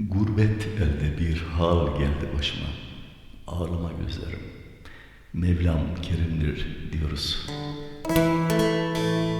Gurbet elde bir hal geldi başıma. Ağlama gözlerim. Mevlam kerimdir diyoruz. Gurbet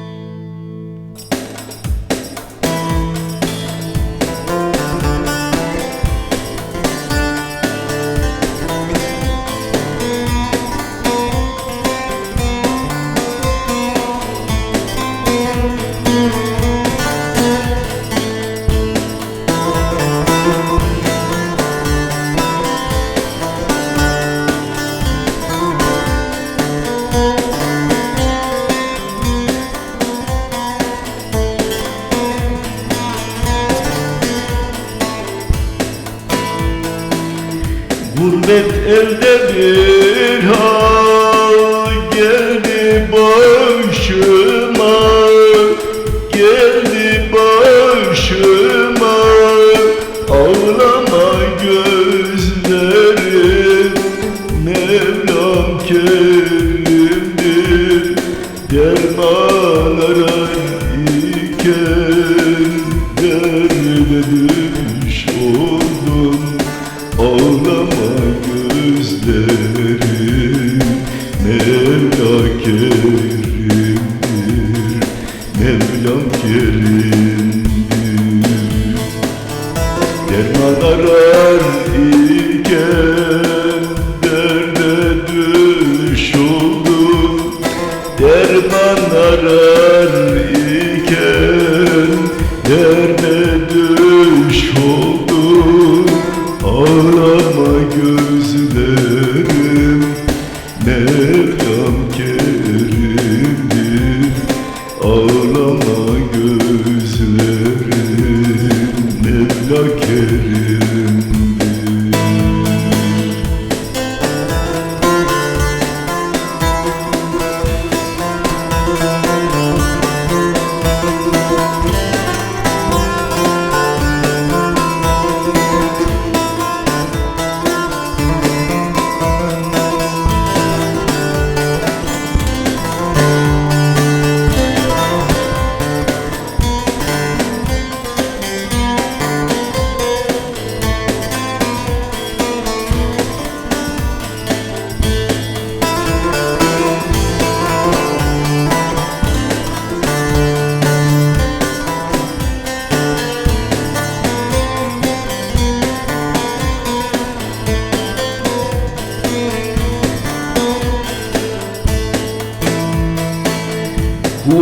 bir hal geldi başıma Geldi başıma. Ağlama gözlerim Mevlam kerimdir. Derman ararken Derman arar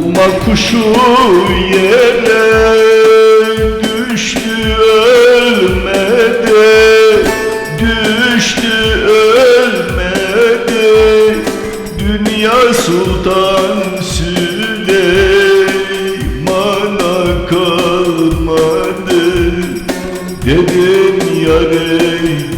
Kuma kuşu yere düştü ölmedi. Düştü ölmedi. Dünya Sultan Süleyman'a kalmadı. Dedim yare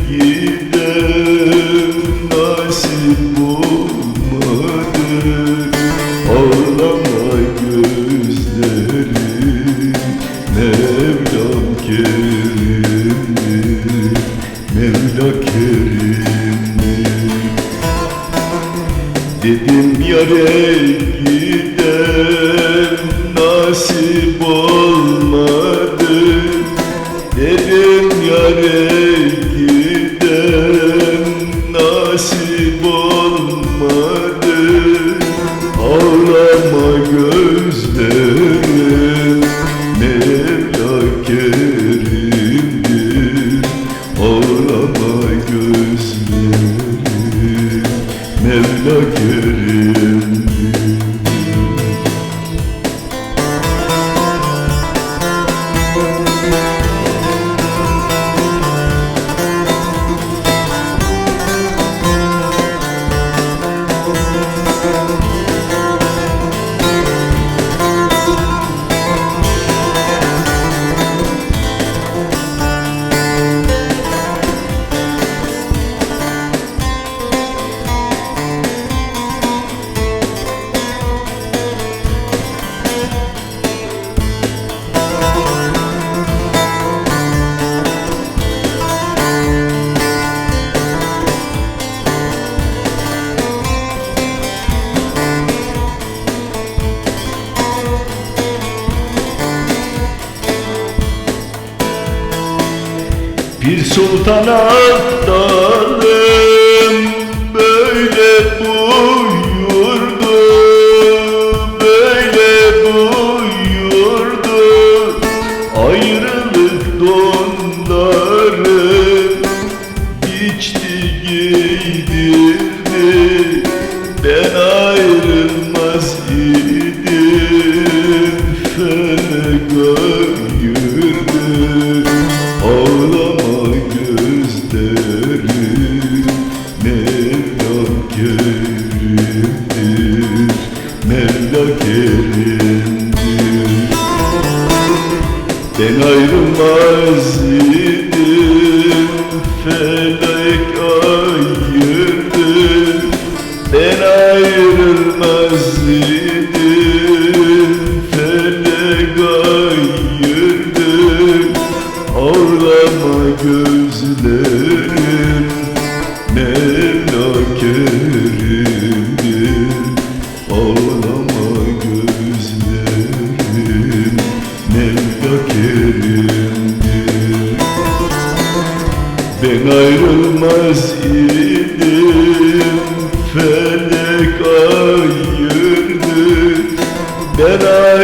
gözlerim Mevlam kerimdir Mevla Dedim yare giden nasip olmadı. Dedim yare Mevla kerimdir Bir sultan aptalım Felek ayırdı Ben ayrılmaz idim Felek ayırdı Ağlama gözlerim. Mevla kerimdir Ağlama gözlerim. Mevla kerimdir ayrılmaz idim Felek ayırdı. Ben ayrılmaz